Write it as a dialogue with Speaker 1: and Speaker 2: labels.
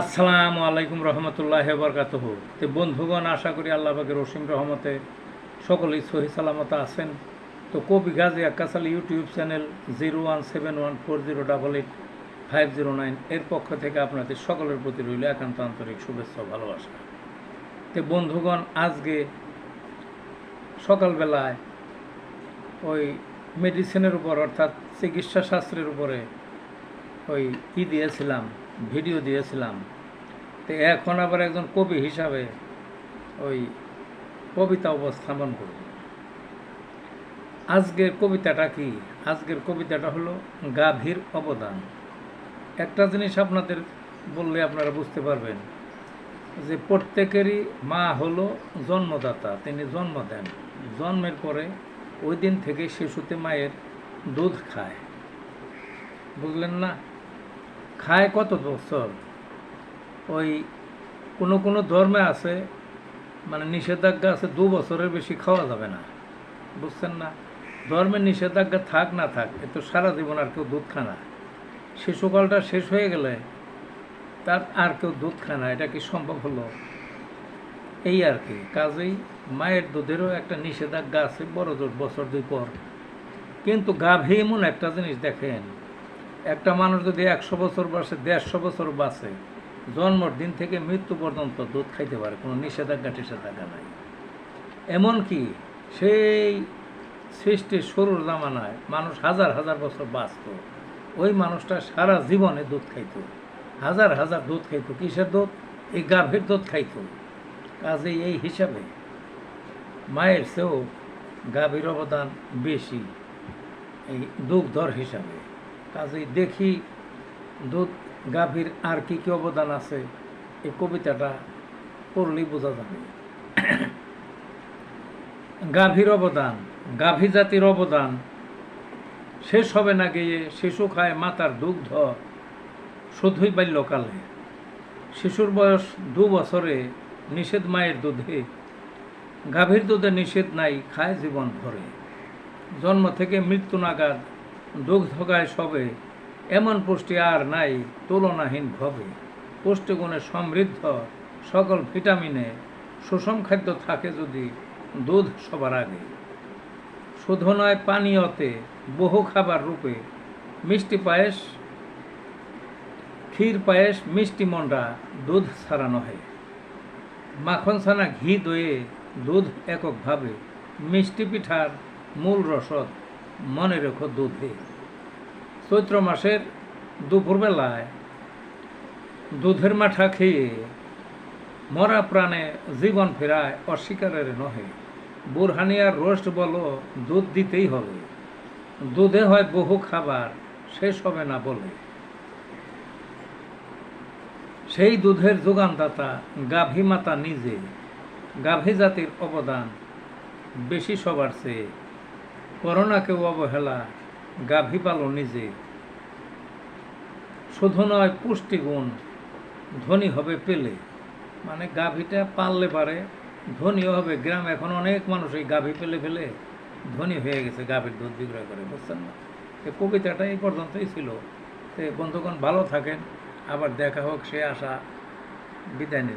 Speaker 1: আসসালামু আলাইকুম রহমতুল্লাহ বরকাতহ। তো বন্ধুগণ, আশা করি আল্লাহ পাকের রসিম রহমতে সকলেই সহি সালামত আছেন। তো কবি Gazi আক্কাসাল YouTube channel zero one seven one four zero double eight five zero nine এর পক্ষ থেকে আপনাদের সকলের প্রতি রইল একান্ত আন্তরিক শুভেচ্ছা ভালোবাসা। তো বন্ধুগণ, আজকে সকালবেলায় ওই মেডিসিনের উপর অর্থাৎ চিকিৎসা শাস্ত্রের উপরে ওই ই দিয়েছিলাম। ভিডিও দিয়েছিলাম। তো এখন আবার একজন কবি হিসাবে ওই কবিতা উপস্থাপন করব। আজকের কবিতাটা কি? আজকের কবিতাটা হলো গাভীর অবদান। একটা জিনিস আপনাদের বললে আপনারা বুঝতে পারবেন যে প্রত্যেকেরই মা হলো জন্মদাতা, তিনি জন্ম দেন। জন্মের পরে ওই দিন থেকে শিশুতে মায়ের দুধ খায়। বুঝলেন না? খায় কত বছর? ওই কোনো কোনো ধর্মে আছে মানে নিষেধাজ্ঞা আছে, দু বছরের বেশি খাওয়া যাবে না। বুঝছেন না? ধর্মের নিষেধাজ্ঞা থাক না থাক, এ তো সারা জীবন আর কেউ দুধ খায় না। শিশুকালটা শেষ হয়ে গেলে তার আর কেউ দুধ খায় না, এটা কি সম্ভব হলো? এই আর কি, কাজেই মায়ের দুধেরও একটা নিষেধাজ্ঞা আছে বড় বছর দুই পর। কিন্তু গাভী এমন একটা জিনিস দেখেন একটা মানুষ যদি একশো বছর বাসে দেড়শো বছর বাঁচে, জন্মর দিন থেকে মৃত্যু পর্যন্ত দুধ খাইতে পারে, কোনো নিষেধাজ্ঞা টিষেধাজ্ঞা নাই। এমনকি সেই সৃষ্টির শুরুর জামানায় মানুষ হাজার হাজার বছর বাঁচত, ওই মানুষটা সারা জীবনে দুধ খাইতো। হাজার হাজার দুধ খাইতো। কিসের দুধ? এই গাভীর দুধ খাইতো। কাজেই এই হিসাবে মায়ের চেয়েও গাভীর অবদান বেশি, এই দুগ্ধর হিসাবে। কাজেই দেখি দুধ, গাভীর আর কি কি অবদান আছে, এই কবিতাটা পড়লেই বোঝা যাবে। গাভীর অবদান, গাভী জাতির অবদান, শেষ হবে না গিয়ে শিশু খায় মাতার দুগ্ধ, শুধুই বাল্যকালে। শিশুর বয়স দু বছরে নিষেধ মায়ের দুধে, গাভীর দুধে নিষেধ নাই, খায় জীবন ভরে। জন্ম থেকে মৃত্যু নাগাদ দুগ্ধ গায় সবে। এমন পুষ্টি আর নাই, তুলনাহীন ভবে। পুষ্টিগুণে সমৃদ্ধ, সকল ভিটামিনে, সুষম খাদ্য থাকে যদি দুধ সবার আগে। শুধু নয়, পানীয়তে, বহু খাবার রূপে, মিষ্টি পায়েস, ক্ষীর পায়েস, মিষ্টি মন্ডা, দুধ ছাড়া নহে। মাখন ছানা ঘি দয়ে দুধ এককভাবে, মিষ্টি পিঠার মূল রসদ মনে রেখো দুধে। চৈত্র মাসের দুপুরবেলায় দুধের মাঠা খেয়ে মরা প্রাণে জীবন ফেরায় অস্বীকারের নহে। বুরহানিয়ার রোস্ট বলো, দুধ দিতেই হবে। দুধে হয় বহু খাবার, শেষ হবে না বলে। সেই দুধের যোগানদাতা গাভী মাতা নিজে। গাভী জাতির অবদান বেশি সবার চেয়ে করোনাকেও অবহেলা, গাভী পালো নিজে। শুধু নয়, পুষ্টিগুণ ধনী হবে পেলে। মানে গাভীটা পাললে পারে, ধনীও হবে। গ্রাম এখন অনেক মানুষ এই গাভী পেলে ফেলে, ধনী হয়ে গেছে গাভীর দুধ বিক্রয় করে, বুঝছেন না? এই কবিতাটা এই পর্যন্তই ছিল। তো বন্ধুগণ ভালো থাকেন, আবার দেখা হোক, সে আশা বিদায় নিল।